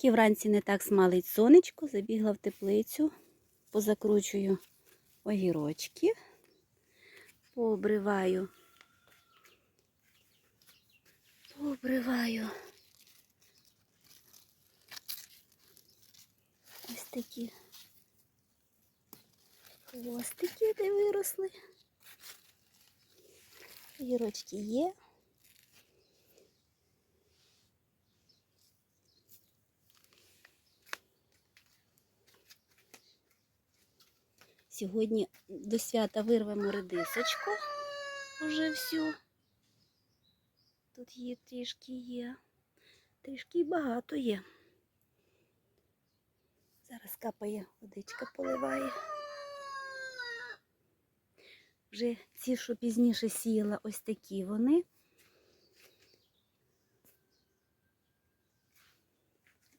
Поки вранці не так смалить сонечко, забігла в теплицю, позакручую огірочки, пообриваю, пообриваю ось такі хвостики, де виросли. Огірочки є. Сьогодні до свята вирвемо редисочку уже всю. Тут є трішки є. Трішки багато є. Зараз капає, водичка поливає. Вже ці, що пізніше сіяла, ось такі вони.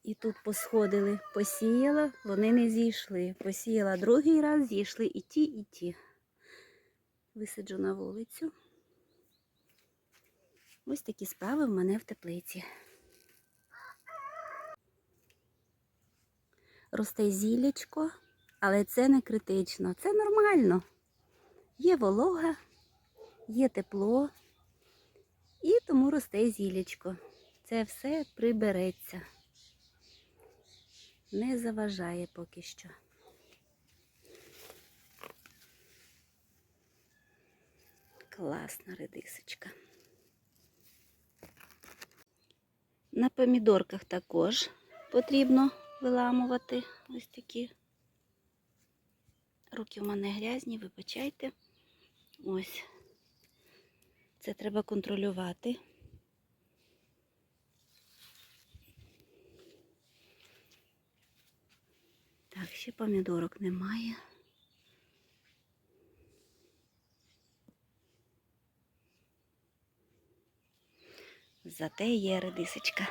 І тут посходили, посіяла, вони не зійшли. Посіяла другий раз, зійшли і ті, і ті. Висаджу на вулицю. Ось такі справи в мене в теплиці. Росте зілечко, але це не критично, це нормально. Є волога, є тепло, і тому росте зілечко. Це все прибереться не заважає поки що. Класна редисочка. На помідорках також потрібно виламувати ось такі. Руки в мене грязні, вибачайте. Ось. Це треба контролювати. Так, ще помідорок немає. Зате є редисочка.